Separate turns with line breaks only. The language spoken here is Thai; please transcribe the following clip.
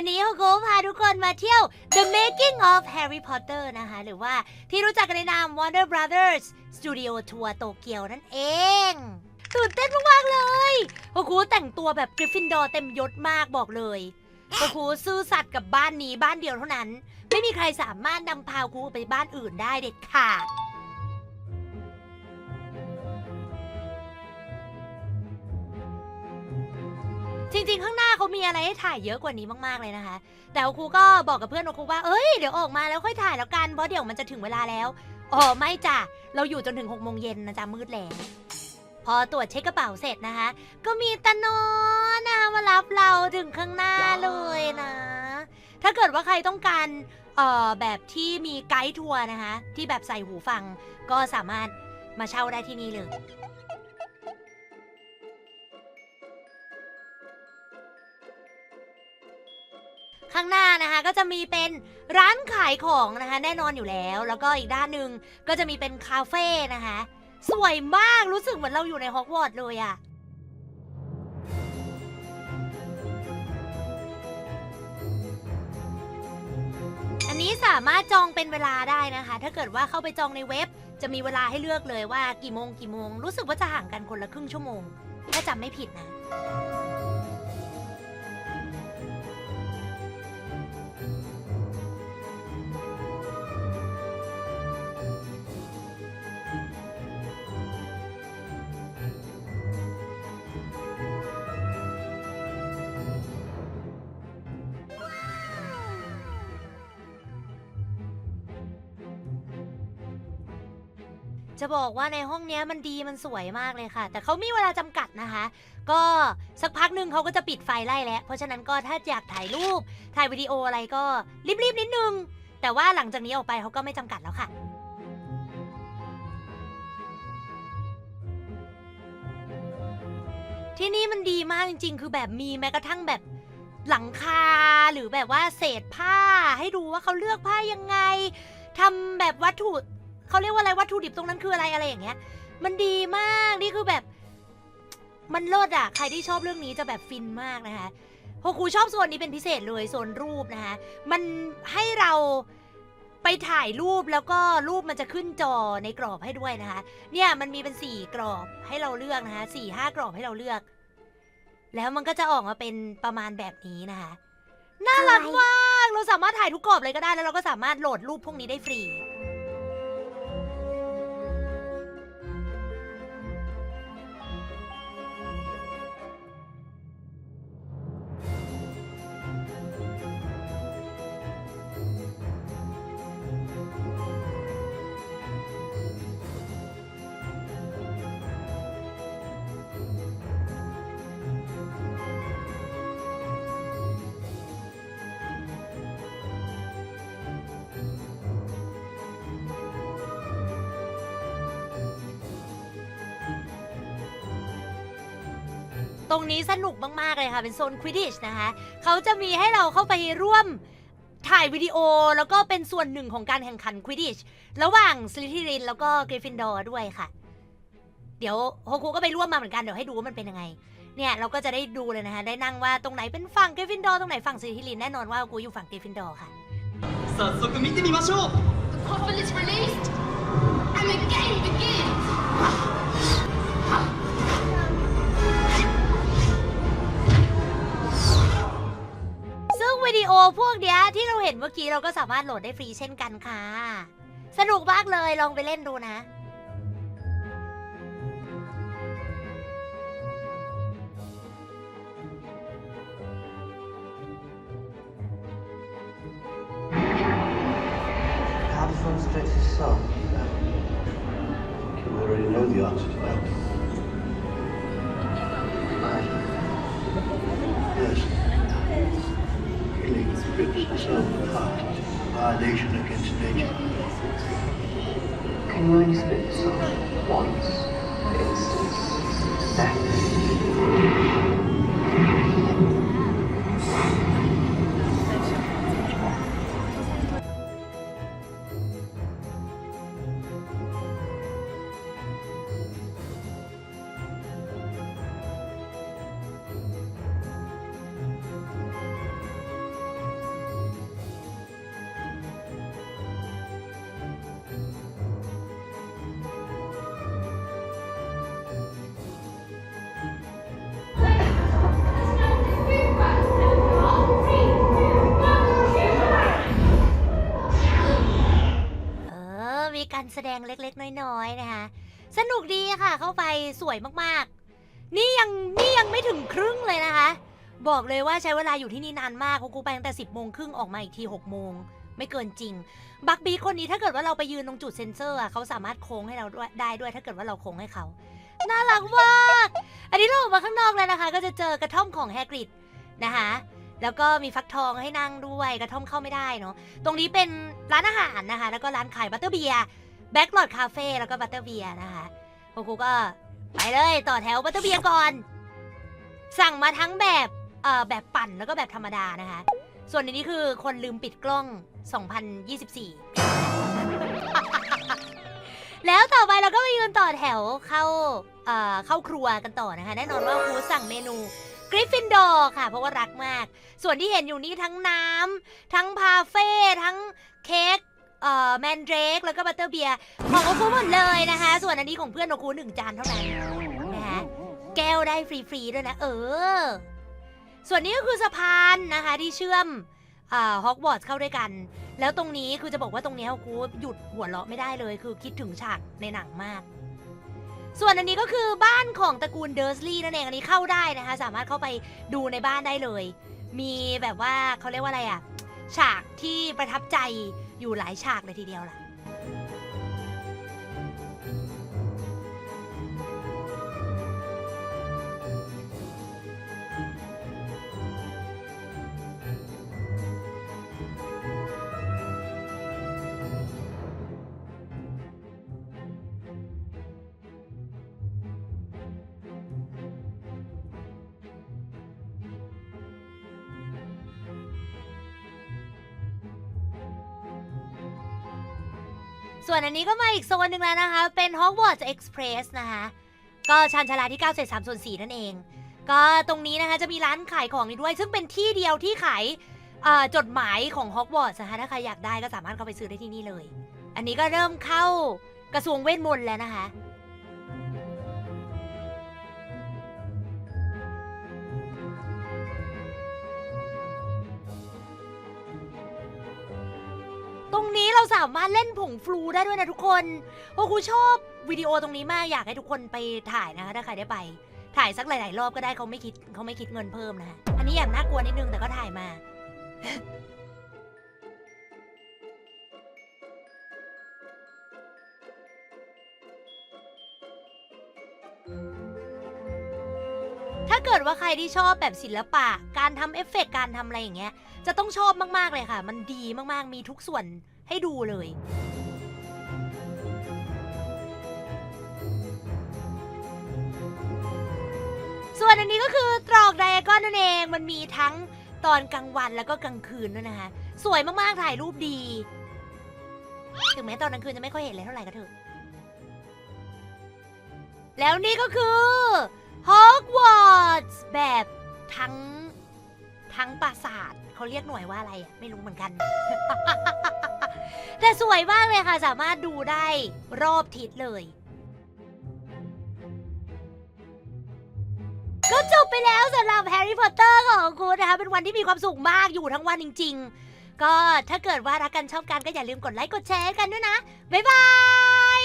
วันนี้โฮโกพาทุกคนมาเที่ยว The Making of Harry Potter นะคะ หรือว่าที่รู้จักกันในนาม Warner Brothers Studio Tour โตเกียวนั่นเองตื่นเต้นมากๆเลยโฮโกแต่งตัวแบบกริฟฟินดอร์เต็มยศมากบอกเลยโฮโกซื่อสัตย์กับบ้านนี้บ้านเดียวเท่านั้น ไม่มีใครสามารถนำพากูไปบ้านอื่นได้เด็ดขาด จริงๆ ข้างหน้าเขามีอะไรให้ถ่ายเยอะกว่านี้มากๆเลยนะคะ แต่ครูก็บอกกับเพื่อนครูว่า เอ้ย เดี๋ยวออกมาแล้วค่อยถ่ายแล้วกัน เพราะเดี๋ยวมันจะถึงเวลาแล้ว อ๋อ ไม่จ้ะ เราอยู่จนถึง6กโมงเย็นนะจ๊ะ มืดแล้ว พอตรวจเช็คกระเป๋าเสร็จนะคะ ก็มีตานอนนะคะมารับเราถึงข้างหน้าเลยนะ ถ้าเกิดว่าใครต้องการ เอ่อ แบบที่มีไกด์ทัวร์นะคะ ที่แบบใส่หูฟัง ก็สามารถมาเช่าได้ที่นี่เลย ข้างหน้านะคะ ก็จะมีเป็นร้านขายของนะคะ แน่นอนอยู่แล้ว แล้วก็อีกด้านหนึ่งก็จะมีเป็นคาเฟ่นะคะ สวยมากรู้สึกเหมือนเราอยู่ในฮอกวอตส์เลยอะอันนี้สามารถจองเป็นเวลาได้นะคะ ถ้าเกิดว่าเข้าไปจองในเว็บ จะมีเวลาให้เลือกเลยว่ากี่โมงกี่โมง รู้สึกว่าจะห่างกันคนละครึ่งชั่วโมง ถ้าจำไม่ผิดนะ จะบอกว่าในห้องเนี้ยมันดีมันสวยมากเลยค่ะ แต่เขามีเวลาจำกัดนะคะ ก็สักพักหนึ่งเขาก็จะปิดไฟไล่แล้ว เพราะฉะนั้นก็ถ้าอยากถ่ายรูป ถ่ายวิดีโออะไรก็รีบๆนิดนึง แต่ว่าหลังจากนี้ออกไปเขาก็ไม่จำกัดแล้วค่ะ ที่นี่มันดีมากจริง ๆ คือแบบมีแม้กระทั่งแบบหลังคาหรือแบบว่าเศษผ้าให้ดูว่าเขาเลือกผ้ายังไงทำแบบวัตถุ เขาเรียกว่าอะไรวัตถุดิบตรงนั้นคืออะไรอะไรอย่างเงี้ย มันดีมากนี่คือแบบ มันเลิศอะใครที่ชอบเรื่องนี้จะแบบฟินมากนะคะโฮคูชอบโซนนี้เป็นพิเศษเลยโซนรูปนะคะมันให้เราไปถ่ายรูปแล้วก็รูปมันจะขึ้นจอในกรอบให้ด้วยนะคะ เนี่ยมันมีเป็นสี่กรอบให้เราเลือกนะคะสี่ห้ากรอบให้เราเลือก แล้วมันก็จะออกมาเป็นประมาณแบบนี้นะคะน่ารักมาก เราสามารถถ่ายทุกกรอบเลยก็ได้แล้วเราก็สามารถโหลดรูปพวกนี้ได้ฟรี ตรงนี้สนุกมาก ๆ เลยค่ะ เป็นโซนควิดิชนะคะ เขาจะมีให้เราเข้าไปร่วมถ่ายวิดีโอแล้วก็เป็นส่วนหนึ่งของการแข่งขันควิดิชระหว่างสลิธีรินแล้วก็กริฟฟินดอร์ด้วยค่ะ เดี๋ยวโฮคุก็ไปร่วมมาเหมือนกัน เดี๋ยวให้ดูว่ามันเป็นยังไง เนี่ยเราก็จะได้ดูเลยนะคะ ได้นั่งว่าตรงไหนเป็นฝั่งกริฟฟินดอร์ตรงไหนฝั่งสลิธีรินแน่นอนว่ากูอยู่ฝั่งกริฟฟินดอร์ค่ะ
早速見てみましょう
The coffin is released, and the game
พวกเนี้ยที่เราเห็นเมื่อกี้เราก็สามารถโหลดได้ฟรีเช่นกันค่ะ สนุกมากเลยลองไปเล่นดูนะ
How does one stretch his soul?
You already know the answer to that. of violation against nature.
can you Commencement of once?
แสดงเล็กๆ น้อยๆนะคะ สนุกดีค่ะ เข้าไปสวยมากๆ นี่ยังนี่ยังไม่ถึงครึ่งเลยนะคะ บอกเลยว่าใช้เวลาอยู่ที่นี่นานมากกูไปตั้งแต่ 10โมงครึ่งออกมาอีกที6โมงไม่เกินจริง บักบีคนนี้ถ้าเกิดว่าเราไปยืนตรงจุดเซ็นเซอร์อะเขาสามารถโค้งให้เราได้ด้วย ถ้าเกิดว่าเราโค้งให้เขา น่ารักมาก อันนี้เราออกมาข้างนอกแล้วนะคะ ก็จะเจอกระท่อมของแฮกริดนะคะ แล้วก็มีฟักทองให้นั่งด้วย กระท่อมเข้าไม่ได้เนาะ ตรงนี้เป็นร้านอาหารนะคะ แล้วก็ร้านขายบัตเตอร์เบียร์ แบ็กหลอดคาเฟ่แล้วก็บัตเตอร์เบียร์นะคะพวกกูก็ไปเลยต่อแถวบัตเตอร์เบียร์ก่อน สั่งมาทั้งแบบเอ่อแบบปั่นแล้วก็แบบธรรมดานะคะ ส่วนอันนี้คือคนลืมปิดกล้อง 2024 แล้วต่อไปเราก็ไปยืนต่อแถวเข้าเอ่อเข้าครัวกันต่อนะคะ แน่นอนว่าครูสั่งเมนูกริฟฟินดอร์ค่ะ เพราะว่ารักมาก ส่วนที่เห็นอยู่นี่ทั้งน้ำทั้งพาเฟ่ทั้งเค้ก เอ่อแมนเดรกแล้วก็บัตเตอร์เบียร์ของโอคูหมดเลยนะคะ ส่วนอันนี้ของเพื่อนโอคูหนึ่งจานเท่านั้นนะคะแก้วได้ฟรีๆด้วยนะ เออ ส่วนนี้ก็คือสะพานนะคะที่เชื่อมฮอกวอตส์เข้าด้วยกัน แล้วตรงนี้คือจะบอกว่าตรงนี้โอคูหยุดหัวเราะไม่ได้เลย คือคิดถึงฉากในหนังมาก ส่วนอันนี้ก็คือบ้านของตระกูลเดอร์สลีย์นั่นเอง อันนี้เข้าได้นะคะ สามารถเข้าไปดูในบ้านได้เลย มีแบบว่าเขาเรียกว่าอะไรอะฉากที่ประทับใจ อยู่หลายฉากเลยทีเดียวล่ะ ส่วนอันนี้ก็มาอีกโซนหนึ่งแล้วนะคะ เป็น Hogwarts Express นะคะ ก็ชานชาลาที่9เศษ3ส่วน4นั่นเอง ก็ตรงนี้นะคะจะมีร้านขายของนี้ด้วย ซึ่งเป็นที่เดียวที่ขายจดหมายของฮอกวอตส์นะคะถ้าใครอยากได้ก็สามารถเข้าไปซื้อได้ที่นี่เลย อันนี้ก็เริ่มเข้ากระทรวงเวทมนต์แล้วนะคะ ตรงนี้เราสามารถเล่นผงฟลูได้ด้วยนะทุกคนโอ้ครูชอบวิดีโอตรงนี้มากอยากให้ทุกคนไปถ่ายนะคะถ้าใครได้ไป ถ่ายสักหลาย ๆ รอบก็ได้เขาไม่คิดเขาไม่คิดเงินเพิ่มนะคะอันนี้แอบน่ากลัวนิดนึงแต่ก็ถ่ายมา ถ้าเกิดว่าใครที่ชอบแบบศิลปะ การทำเอฟเฟกต์การทำอะไรอย่างเงี้ย จะต้องชอบมากๆเลยค่ะ มันดีมากๆ มีทุกส่วนให้ดูเลย ส่วนอันนี้ก็คือตรอกไดอะกอนนั่นเอง มันมีทั้งตอนกลางวันแล้วก็กลางคืนด้วยนะคะ สวยมากๆ ถ่ายรูปดี ถึงแม้ตอนกลางคืนจะไม่ค่อยเห็นเลยเท่าไหร่ก็เถอะ แล้วนี่ก็คือ ฮอกวอตส์แบบทั้งทั้งปราสาทเขาเรียกหน่วยว่าอะไรอะไม่รู้เหมือนกัน แต่สวยมากเลยค่ะ สามารถดูได้รอบทิศเลย ก็จบไปแล้วสำหรับแฮร์รี่พอตเตอร์ของคุณนะคะ เป็นวันที่มีความสุขมากอยู่ทั้งวันจริง ๆ ก็ถ้าเกิดว่ารักกันชอบกันก็อย่าลืมกดไลค์กดแชร์กันด้วยนะ บ๊ายบาย